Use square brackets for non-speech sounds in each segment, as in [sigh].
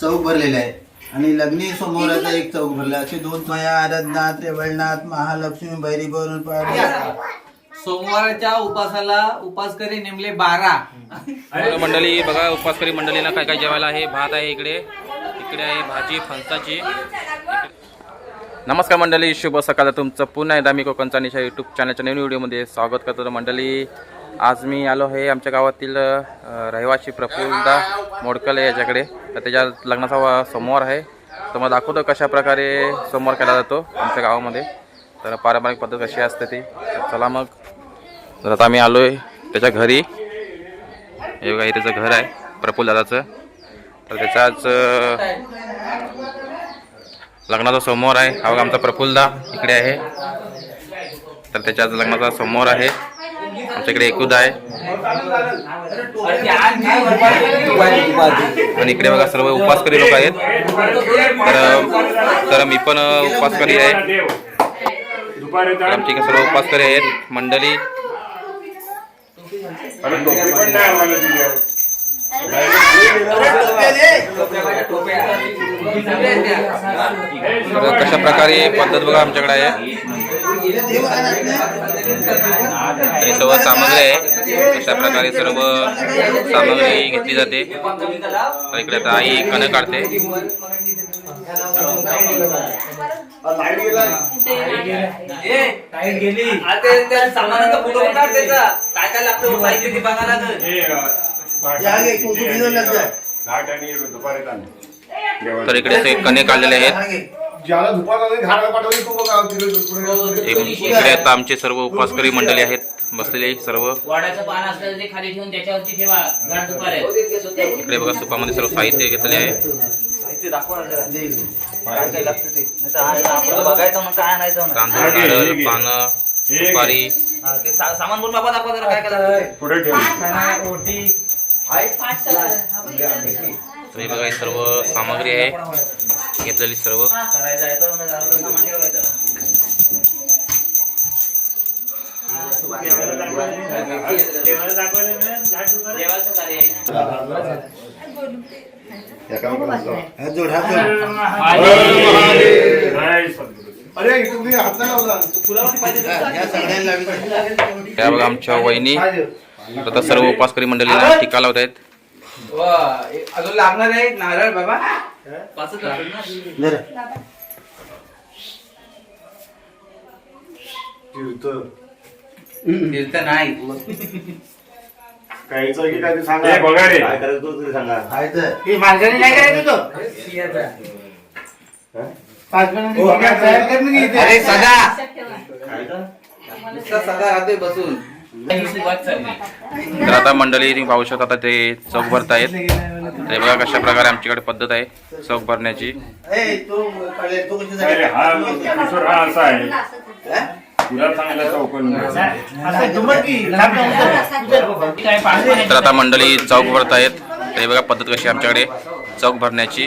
चौक भरलेले आहे. आणि लग्नी समोराचा एक चौक भरला. असे दोन माया आराधनाथ रेवळनाथ महालक्ष्मी बैरी भरून सोमवारच्या उपासाला उपासकरी नेमले बारा. मंडळी बघा उपवासकरी मंडळीला काय काय जेवायला आहे. भात आहे इकडे. इकडे आहे भाजी फणसाची. नमस्कार मंडळी शुभ सकाळ. तुमचं पुन्हा एकदा मी कोकणचा निशा यूट्यूब चॅनलच्या नवीन व्हिडिओमध्ये स्वागत करतो. तर मंडळी आज मी आलो आहे आमच्या गावातील रहिवासी प्रफुल्लदा मोडकल याच्याकडे. तर त्याच्या लग्नाचा सोमवार आहे. तर मग दाखवतो कशा प्रकारे सोमवार केला जातो आमच्या गावामध्ये. तर पारंपरिक पद्धत कशी असते ती. चला मग. तर आता आम्ही आलो आहे त्याच्या घरी. हे बघा हे त्याचं घर आहे प्रफुल्लदाचं. तर त्याचा आज लग्नाचा सोमवार आहे. हा बघा आमचा प्रफुल्लदा इकडे आहे. तर त्याच्याच लग्नाचा सोमवार आहे. आमच्याकडे एकुदा आहे. आणि इकडे बघा सर्व उपवासकरी लोक आहेत. तर तर मी पण उपासकरी उपवासकरी आहे आमची इकडे सर्व उपवासकरी आहेत. मंडळी. तर कशा प्रकारे पद्धत बघा आमच्याकडे आहे. आणि सर्व सामग्री आहे. अशा प्रकारे सर्व सामग्री घेतली जाते. तर इकडे आता आई कण काढते. काय काय लागतं? हे. तर इकडे असे कणे काढलेले आहेत. एक- इकडे आता आमचे सर्व उपवासकरी मंडळी आहेत बसलेले सर्व. वाड्याचं पान असलं ते खाली ठेवून त्याच्यावरती ठेवा घाट दुपारे इकडे बघा सुपामध्ये सर्व साहित्य घेतलेले आहे. तांदूळ नारळ पानं सुपारी. सामान बोल बाबा दाखवा जरा काय लागतं पुढे ठेव. तर हे बघा सर्व सामग्री आहे. घेतलेली सर्व. त्या बघा आमच्या वहिनी. आता सर्व उपवासकरी मंडळीला टीका लावत आहेत. अजून लागणार आहे नारळ बाबा. पाचच. तीर्थ. नाही. काहीच की काय ते सांगा? हे बघा रे. काय करायचं तो तरी सांगा. खायचं. हे मालगाडी नाही करायचं तो? हो, काय तयार अरे सदा. सदा राहते बसून. तर आता मंडळी तुम्ही पाहू शकता आता ते चौक भरतायत ते बघा कशा प्रकारे आमच्याकडे पद्धत आहे चौक भरण्याची. असा आहे. तर आता मंडळी चौक भरतायत ते बघा पद्धत कशी आमच्याकडे चौक भरण्याची.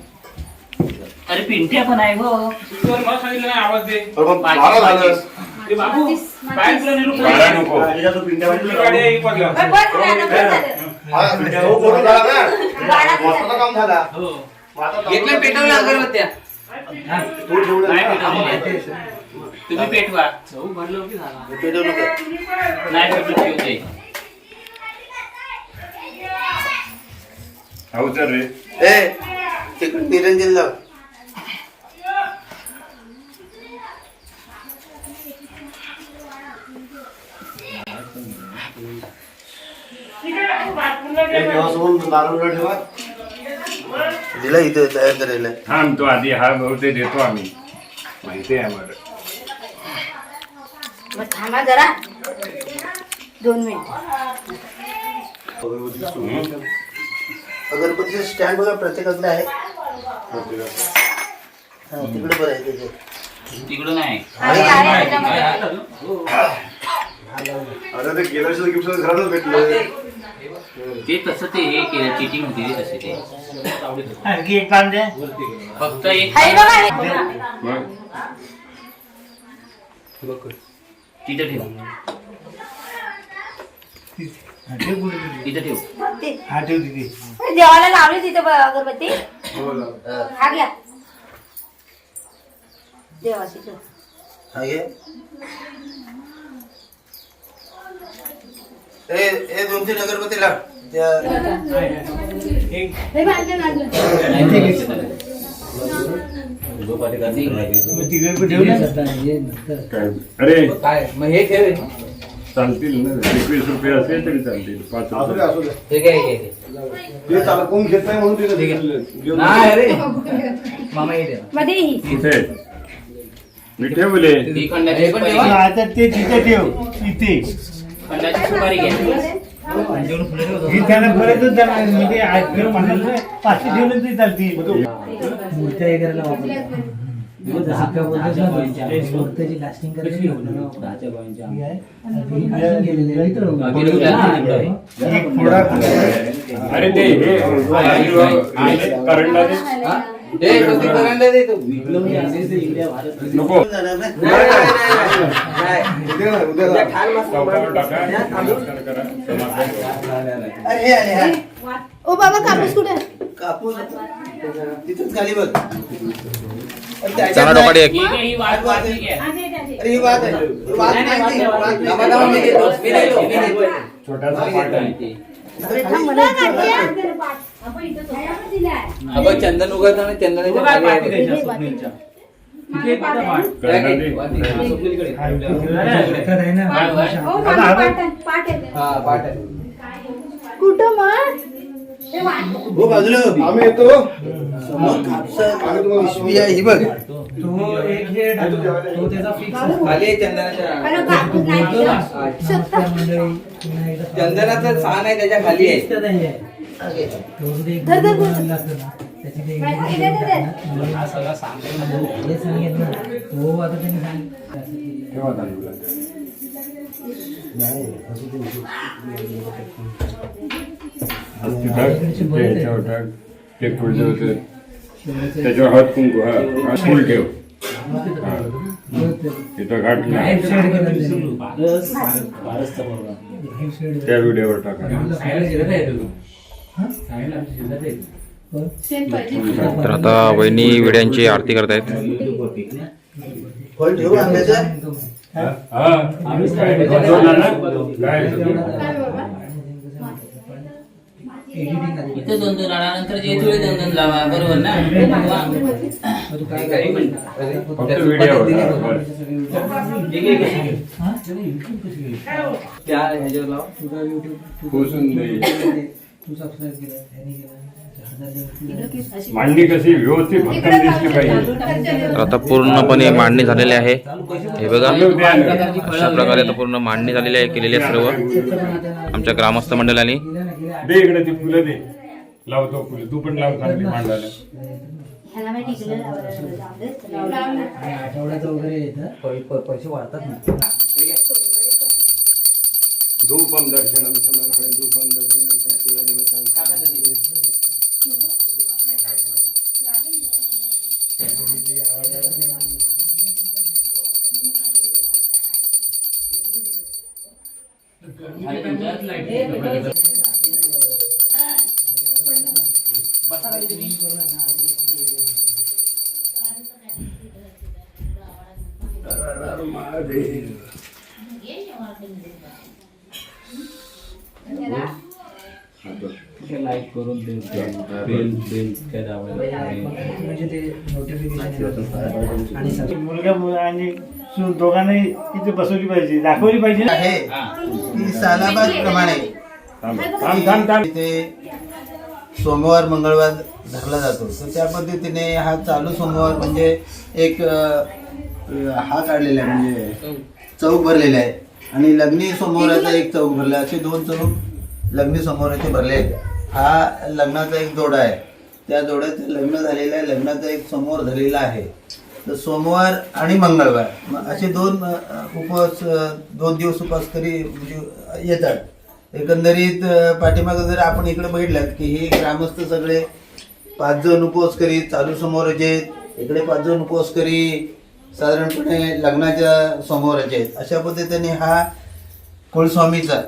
अरे पिंट्या पण आहे हो बारा झालं. बाळा नको. त्याच्या तो पिंट्या हा, तो बोलून झाला. ना महत्वाचं काम झाला. मग आता घेतलं पेटवलं अगरबत्त्या. तो ठेवला. तुम्ही पेटवा. पेटवू नको. नाही हो रे. ए, तिकडून निरंजन लाव एक देवासमोर नारळ ठेवा दिला इथं तयार करायला थांब तो आधी हा बहुते देतो आम्ही. माहिती आहे आम्हाला. थांबा जरा. दोन मिनिट. अगरबत्तीचं स्टँड बघा प्रत्येकाकडे आहे. हा, तिकडे बरं आहे त्याच्यात. तिकडून आता ते गेल्या वर्षी गिफ्ट घरातच भेटलं ते तसं ते हे केलं चिटिंग होती रे तसे ते. आणखी एक काम द्या फक्त एक बघा हे. तिथं ठेव. हा, ठेव कुठे ठेवली? तिथं ठेव. ते- हा ठेव तिथे. देवाला लावली तिथे ब- अगरबत्ती. हा घ्या देवाची ठेव. हा घे. ए ए दोन तीन अगरबत्ती लाव. त्या मग तिकडे पण ठेव ना काय? अरे! काय? मग हे ठेव. चालतील ना. एकवीस रुपये असेल तरी चालतील. पाच असू दे रुपये असू दे. हे घे हे घे. ते चालू कोण घेत नाही म्हणून तिथे घेऊन नाही रे मामा हे ठेवमध्ये ही कुठे मी ठेवले. ती खंडाची हे पण सुपारी ठेवा. घ्या आता ते तिथे ठेव. इथे. खंडाची सुपारी घ्या. ही त्यांना परतच जाणार म्हणजे आज ठेव म्हणाल ना पाचशे ठेवलं तरी चालतील मूर्त्या हे करायला वापरतात जसं का बोलतात ना, मूर्त्याची लास्टिंग करायची एक फोडा अरे ते हे करंडा हा? हे हा ओ बाबा कापूस कुठे कापूस तिथंच खाली बघ अरे चला. डोकाडी एक ही ही ही वाद ही. छोटासा आहे अगं चंदन चंदनाच्या आहे. बघ. हा पाठ आहे कुठं मग? हो बाजूला हो. आम्ही येतो समोर कापसात पिशवी आहे ही बघ तो एक हे तो त्याचा फिक्स खाली आहे चंदनाच्या अरे कापूस नाही स्वतः चंदनाचं आहे त्याच्याखाली आहे धर, धर, धर. हो आता त्यांनी सांगितलं ते टाक, ते पुढचं होतं. त्याच्यावर हात कुंकू हा हा फुल ठेव हा. तिथं घाट नाही त्या व्हिडिओवर टाका तर आता वहिनी विड्यांची आरती करतायत. फळ ठेवू आंब्याचं हा काय सजवलं ना? काय इथे दोन दोन आणानंतर जे तुळे दोन दोन लावा बरोबर ना? फक्त व्हिडिओवर हा, बस. त्या ह्याच्यावर लाव. पोचून दे तू सबस्क्राईब केलं ह्याने केलं मांडणी कशी व्यवस्थित भक्कम दिसली पाहिजे. तर आता पूर्णपणे मांडणी झालेली आहे. हे बघा. अशा प्रकारे आता पूर्ण मांडणी झालेली आहे केलेली आहे सर्व. आमच्या ग्रामस्थ मंडळाने. दे इकडे ती फुलं दे. लावतो फुलं. तू पण लाव चांगली मांडायला आठवड्याचं वगैरे येतं पैसे वाढतात ना. धूपम दर्शनम समर्पय धूपम दर्शनम म्हणजे ते नोटिफिकेशन आणि सगळं मुलगा आणि दोघांनाही इथे बसवली पाहिजे दाखवली पाहिजे आहे की सालाबाद प्रमाणे इथे सोमवार मंगळवार धरला जातो. तर त्या पद्धतीने हा चालू सोमवार म्हणजे एक हा काढलेला आहे म्हणजे चौक भरलेला आहे आणि लग्नी सोमवाराचा एक चौक भरला असे दोन चौक लग्नी सोमवाराचे भरले आहेत. हा लग्नाचा एक जोडा आहे. त्या जोड्याचं लग्न झालेलं आहे लग्नाचा एक सोमवार झालेला आहे. तर सोमवार आणि मंगळवार असे दोन उपवास दोन दिवस उपवास तरी म्हणजे येतात. एकंदरीत पाठीमागं जर आपण इकडे बघितलं की हे ग्रामस्थ सगळे पाच जण उपवास करीत चालू समोराचे आहेत इकडे पाच जण उपवास करी साधारणपणे लग्नाच्या समोराचे आहेत. अशा पद्धतीने हा कुलस्वामीचा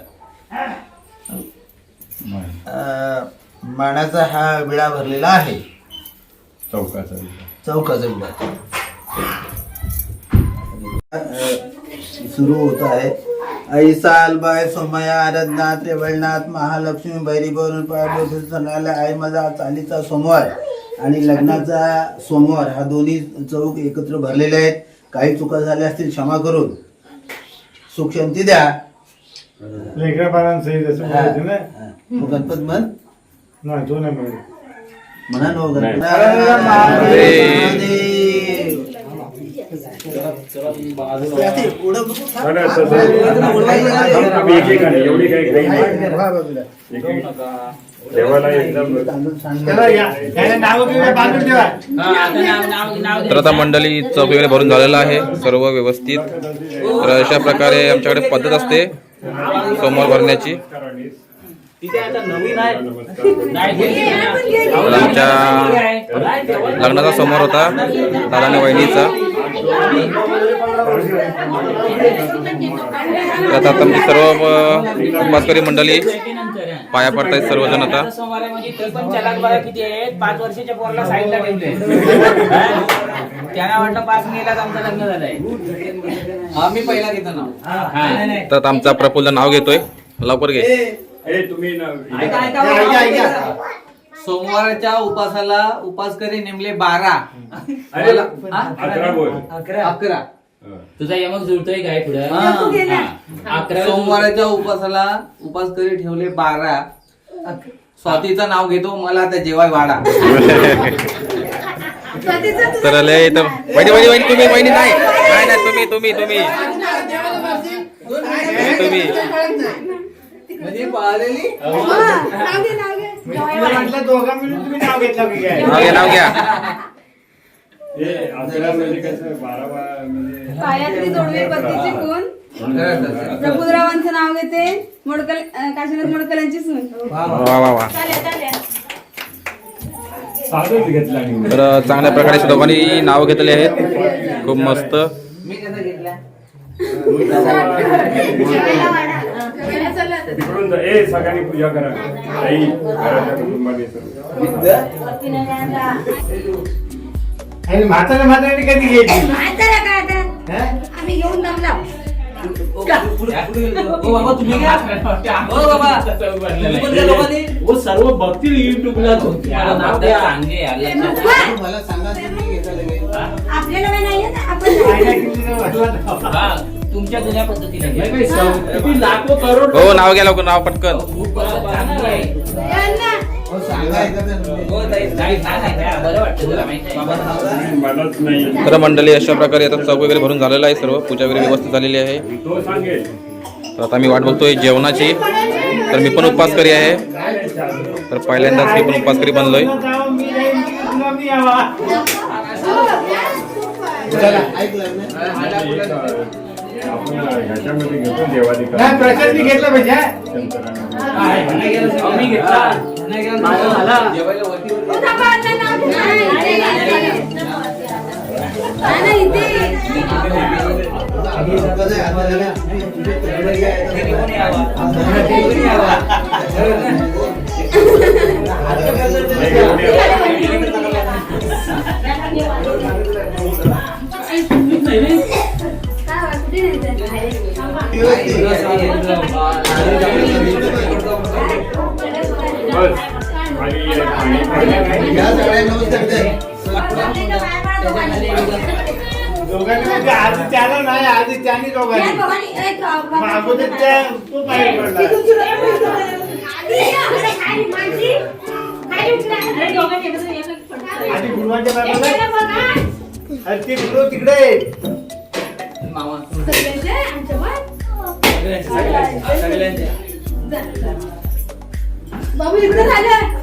अ, मानाचा हा विडा भरलेला आहे. चौकाचा चौकाचा अ, सुरू होत आहे. ऐसा अलबाय सोमया आराधनाथ रेवळनाथ महालक्ष्मी भैरीभरून पाय सणाला आई माझा चालीचा सोमवार. आणि लग्नाचा सोमवार हा दोन्ही चौक एकत्र भरलेले आहेत. काही चुका झाल्या असतील क्षमा करून. सुख शांती द्या. लेकरा बाळांसहित असं बोलायचं ना? हा. मग गणपत म्हण. नाही तो नाही म्हणत. म्हणा नो. गणपत. महादेव. तसं- एकेकाने, एवढी काही घाई नाही. एक- देवाला एकदम तांदूळ सांडलं. चला या. याला नाव बिव बांधून ठेवा. हा, आता नाव नाव नाव तर आता मंडळी चौक वगैरे भरून झालेलं आहे सर्व व्यवस्थित. तर अशा प्रकारे आमच्याकडे पद्धत असते सोमवार भरण्याची. आमच्या लग्नाचा समोर होता दादा आणि वहिनीचा. आता आमची सर्व उपासकरी मंडळी पाया पडतायत सर्वजण आता. सोमवार ते पण चलाक बघा किती आहेत पाच वर्षाच्या पोराला साईडला ठेवले त्यांना वाटलं पाच मेलाच आमचं लग्न झालंय हा मी पहिला घेतो नाव हा. तर आता आमचा प्रफुल्ल नाव घेतोय. लवकर घे. ए तुम्ही सोमवारच्या उपासाला उपासकरी नेमले बारा. अरे हा? अकरा बोल. अकरा. तुझा यमक जुळतोय काय पुढे? हा. अकरा सोमवारच्या उपासाला उपासकरी ठेवले बारा. स्वातीचं नाव घेतो मला आता जेवाय वाडा. तर लय तर वहिनी वहिनी वहिनी तुम्ही वहिनी नाही. नाही नाही तुम्ही तुम्ही तुम्ही. तुम्ही म्हणजे पळालेली दोघा मिळून तुम्ही नाव घेतलं की काय? नाव घ्या नाव घ्या. हे अकरा म्हणजे कसं बारा बारा म्हणजे पायातली जोडवी नाव घेते. मोडकल अं, काशीनाथ मोडकल यांची सून. वा वा वा. साधूच घेतला मी तर चांगल्या प्रकारे दोघांनी नाव घेतले आहेत. खूप मस्त. मी कसा घेतला? [laughs] तिकडून जा. ए सगळ्यांनी पूजा करा. आई घराच्या कुटुंबाने सर्व. आणि म्हातारा म्हातारी कधी घ्यायची म्हातारा काय आता? आम्ही घेऊन दमला. सर्व बघतील युट्यूबला. आपल्याला हा, तुमच्या जुन्या पद्धतीने. किती लाखो करोड हो नाव घ्या लवकर नाव पटकन. चांगलं आहे. हो, सांगा. हो ताई नाही, नाही, नाही, नाही, बरं वाटतं तुला माहिती आहे. मलाच नाही. तर मंडळी अशा प्रकारे आता चौक वगैरे भरून झालेलं आहे सर्व. पूजा वगैरे व्यवस्थित झालेली आहे. तो सांगेल. तर आता मी वाट बघतोय जेवणाची. तर मी पण उपवासकरी आहे. तर पहिल्यांदाच मी पण बनलोय. तुला मी यावा. चला, ऐकलं ना? आपण ह्याच्यामध्ये घेतो प्रसाद मी घेतला पाहिजे हा? आम्ही घेतला. जेवायला दोघांनी आधी त्याला नाही आधी त्याने दोघांनी अगोदर त्या तो बाहेर पडला आधी गुरुवांच्या बाबाला अरे ते गुरु तिकडे आहे. मामा बाबू इकडे झालं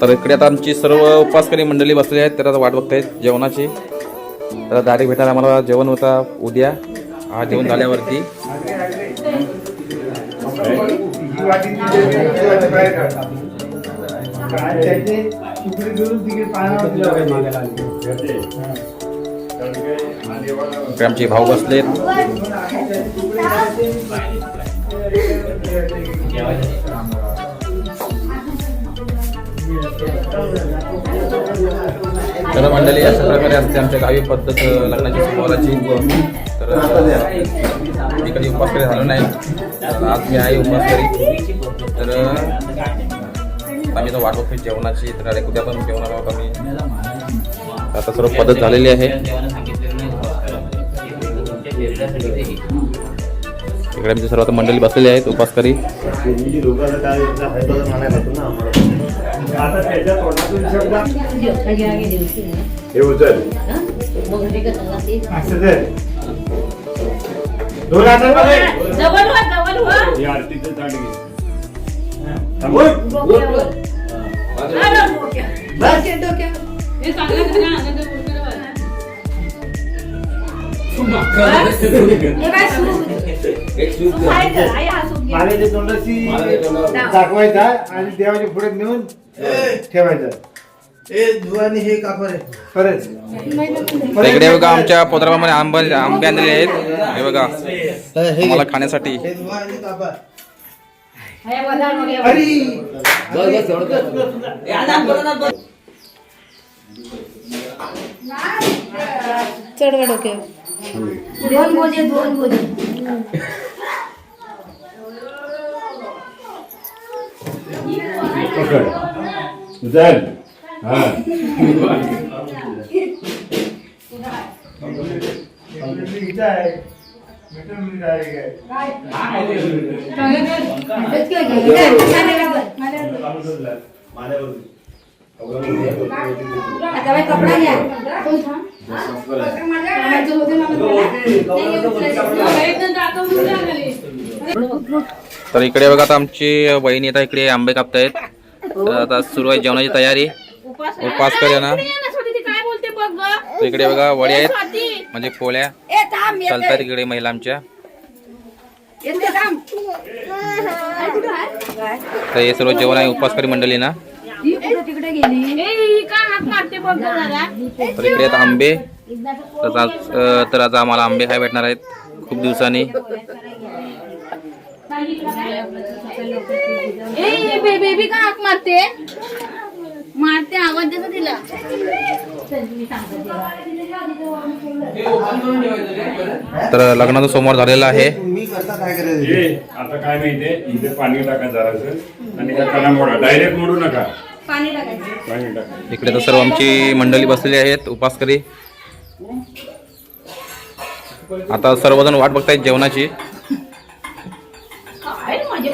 तर इकडे आता आमची सर्व उपासकरी मंडळी बसलेली आहेत. तर आता वाट बघतायत जेवणाची. तर दाढी भेटायला आम्हाला जेवण होता उद्या. हा जेवण झाल्यावरती. आमचे भाऊ बसलेत. तर मंडळी अशा प्रकारे असते आमच्या गावी पद्धत लग्नाची सोमवाराची तर इकडे मी कधी उपवास करी झालो नाही. आज मी आहे उपवास करी तर आम्ही तर वाट बघतो जेवणाची. तर उद्या पण जेवणार आहोत आम्ही आता सर्व पद्धत झालेली आहे. इकडे आमची सर्व आता मंडळी बसलेली आहेत उपासकरी. आता हे मालेच्या तोंडाशी दाखवायचा आणि देवाच्या पुढे नेऊन ठेवायचं हे इकडे बघा आमच्या पोत्रामध्ये आंबे आंबे आणलेले आहेत हे बघा हे मला खाण्यासाठी हे धुवा आणि कापा हे बघा, बघा. अरे चढवा डोक्यावर दोन गोजे दोन गोजे पकड उचल हा इथं आहे मीटर मीटर आहे काय हेच काय घे. आता बाई कपडा घ्या तर इकडे बघा आता आमची बहिणी आता इकडे आंबे कापतायत तर आता सुरू आहे जेवणाची तयारी. उपास करूया ना. तर इकडे बघा वडी आहेत म्हणजे पोळ्या. चालतात इकडे महिला आमच्या. तर हे सर्व जेवण आहे उपासकरी मंडळी ना. ही कुठं तिकडे गेली? ए, का हात मारते बघ गं जरा. तर इकडे आता आंबे. तर आज तर आम्हाला आंबे काय भेटणार आहेत. खूप दिवसांनी. बेबी का हाक मारते? मारते आवाज देतो तिला. तर लग्नाचा सोमवार झालेला आहे. मी करता काय करायचं हे आता काय माहितीये? इथे पाणी टाका जरासं आणि मोडा. डायरेक्ट मोडू नका. इकडे तर सर्व आमची मंडळी बसलेली आहेत उपासकरी. आता सर्वजण वाट बघतायत जेवणाची. काय माझे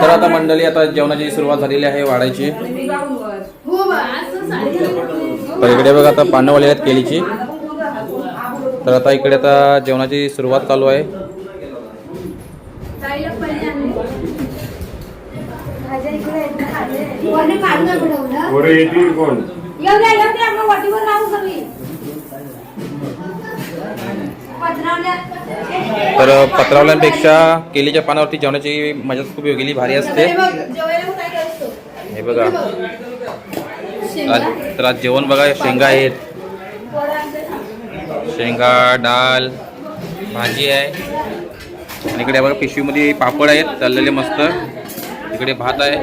तर आता मंडळी आता जेवणाची सुरुवात झालेली आहे वाढायची. हो असं साडी तर इकडे बघा आता पानवाली आहेत केलीची. तर आता इकडे आता जेवणाची सुरुवात चालू आहे. तर पत्रावल्यांपेक्षा केलीच्या पानावरती जेवणाची मजा खूप वेगळी भारी असते. हे बघ, तर आज जेवण बघा शेंगा आहेत. शेंगा डाळ भाजी आहे. आणि इकडे बघा पिशवीमध्ये पापड आहेत तळलेले मस्त. इकडे भात आहे.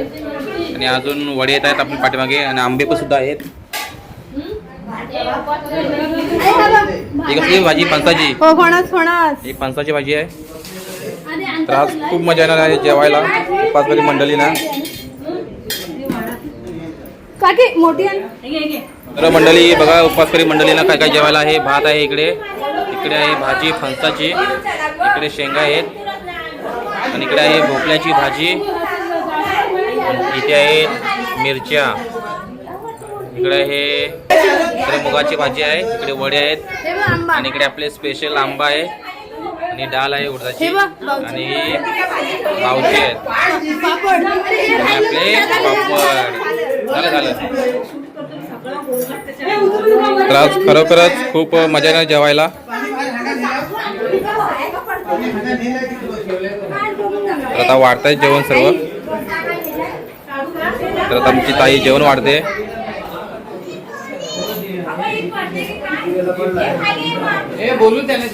आणि अजून वडे येत आहेत आपल्या पाठीमागे. आणि आंबे पण सुद्धा आहेत. ही कसली भाजी फणसाची. हो ही फणसाची भाजी आहे. तर आज खूप मजा येणार आहे जेवायला. उपासकरी मंडळीना. काकी मोठी आण. तर मंडळी बघा उपासकरी मंडळीना काय काय जेवायला आहे. भात आहे इकडे. इकडे आहे भाजी फणसाची. इकडे शेंगा आहेत. आणि इकडे आहे भोपळ्याची भाजी. इथे आहे मिरच्या. इकडे आहे इकडे मुगाची भाजी आहे. इकडे वडे आहेत. हे आणि इकडे आपले स्पेशल आंबा आहे. आणि डाळ आहे उडदाची. हे. आणि भावची आहेत. आपले पापड. तर आज खरोखरच खूप मजा येणार जेवायला. तर आता वाढतंय जेवण सर्व. तर आता आमची ताई जेवण वाढते. बोलू त्याने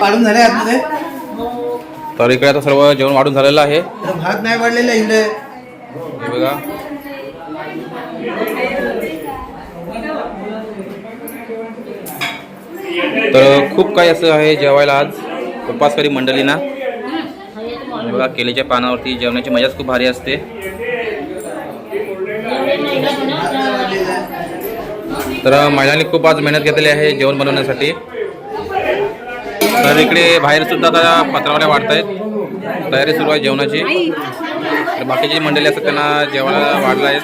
पाडून झाले आतमध्ये? तर इकडे आता सर्व जेवण वाढून झालेलं आहे. तर भात नाही वाढलेला इकडे. हे बघा. तर खूप काही असं आहे जेवायला आज. उपासकरी मंडळींना. बघा केलीच्या पानावरती जेवणाची मजाच खूप भारी असते. तर महिलांनी खूप आज मेहनत घेतलेली आहे जेवण बनवण्यासाठी. तर इकडे बाहेर सुद्धा आता पत्रावल्या वाढत आहेत तयारी सुरू आहे जेवणाची. तर बाकीची मंडळी असतात त्यांना जेवायला वाढलं आहेत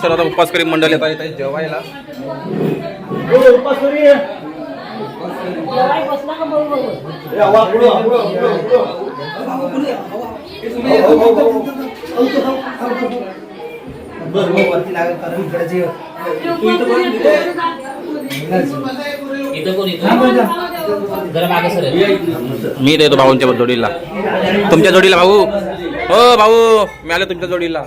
सर्व आता उपवासकरी मंडळी येतात इथे जेवायला. इथं कोण इथं? जरा मागे सर. मी देतो भाऊंच्या जोडीला. तुमच्या जोडीला भाऊ? हो भाऊ. मी आलो तुमच्या जोडीला.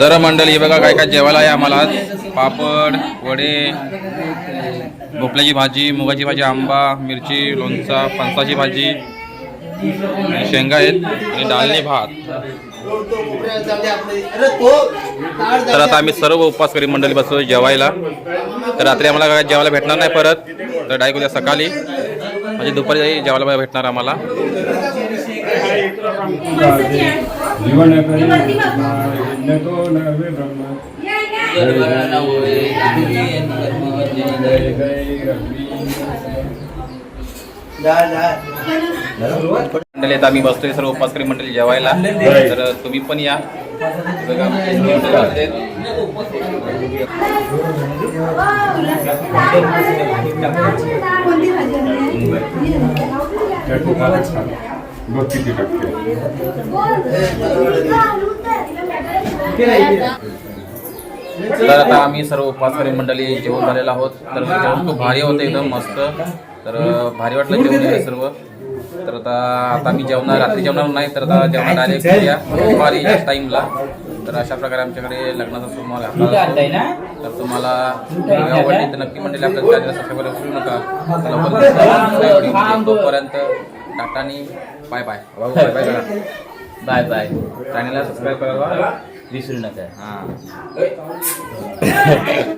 तर मंडळी बघा काय काय जेवायला आहे आम्हाला पापड वडे भोपळ्याची भाजी मुगाची भाजी आंबा मिरची लोणचा फणसाची भाजी आणि शेंगा आहेत आणि डालनी भात. तर आता आम्ही सर्व उपवासकरी मंडळी बसलो जेवायला तर रात्री आम्हाला काय जेवायला भेटणार नाही परत तर डायक उद्या सकाळी म्हणजे दुपारी जेवायला भेटणार आम्हाला जा मंडळी आता आम्ही बसतोय सर्व उपवासकरी मंडळी जेवायला. तर तुम्ही पण या. बघा, किती टक्के. तर आता आम्ही सर्व उपवासकरी मंडळी जेवण झालेलो आहोत. तर जेवण खूप भारी होतं एकदम मस्त. तर भारी वाटलं जेवण सर्व. तर आता आता आम्ही जेवणार रात्री जेवणार नाही तर आता जेवणार डायरेक्ट करूया दुपारी या टाईमला तर अशा प्रकारे आमच्याकडे लग्नाचा सोमवार तर तुम्हाला आवडली तर नक्की मंडळी आपल्या चॅनलला सबस्क्राईब विसरू नका. तोपर्यंत टाटानी bye bye bye bye bye bye चॅनलला सबस्क्राईब करायला विसरू नका. हां.